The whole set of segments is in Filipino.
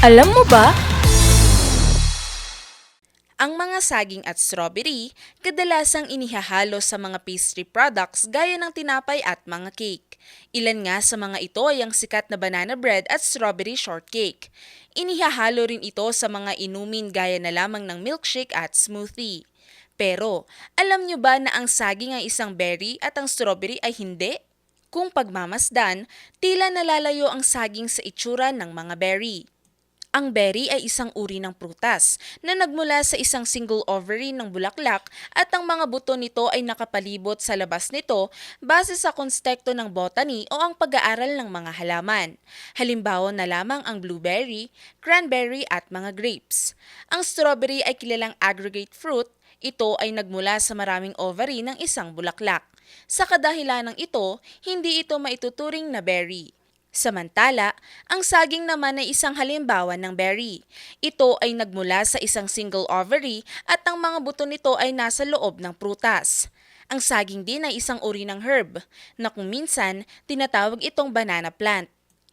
Alam mo ba? Ang mga saging at strawberry, kadalasang inihahalo sa mga pastry products gaya ng tinapay at mga cake. Ilan nga sa mga ito ay ang sikat na banana bread at strawberry shortcake. Inihahalo rin ito sa mga inumin gaya na lamang ng milkshake at smoothie. Pero, alam nyo ba na ang saging ay isang berry at ang strawberry ay hindi? Kung pagmamasdan, tila nalalayo ang saging sa itsura ng mga berry. Ang berry ay isang uri ng prutas na nagmula sa isang single ovary ng bulaklak at ang mga buto nito ay nakapalibot sa labas nito base sa konstekto ng botany o ang pag-aaral ng mga halaman. Halimbawa na lamang ang blueberry, cranberry at mga grapes. Ang strawberry ay kilalang aggregate fruit ito ay nagmula sa maraming ovary ng isang bulaklak. Sa kadahilanang ito, hindi ito maituturing na berry. Samantala, ang saging naman ay isang halimbawa ng berry. Ito ay nagmula sa isang single ovary at ang mga buto nito ay nasa loob ng prutas. Ang saging din ay isang uri ng herb na kung minsan tinatawag itong banana plant.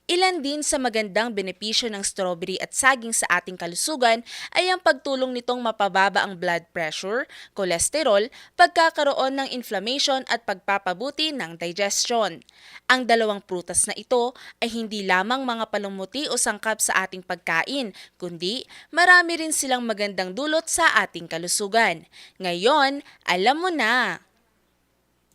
Ilan din sa magandang benepisyo ng strawberry at saging sa ating kalusugan ay ang pagtulong nitong mapababa ang blood pressure, kolesterol, pagkakaroon ng inflammation at pagpapabuti ng digestion. Ang dalawang prutas na ito ay hindi lamang mga palumuti o sangkap sa ating pagkain, kundi marami rin silang magandang dulot sa ating kalusugan. Ngayon, alam mo na!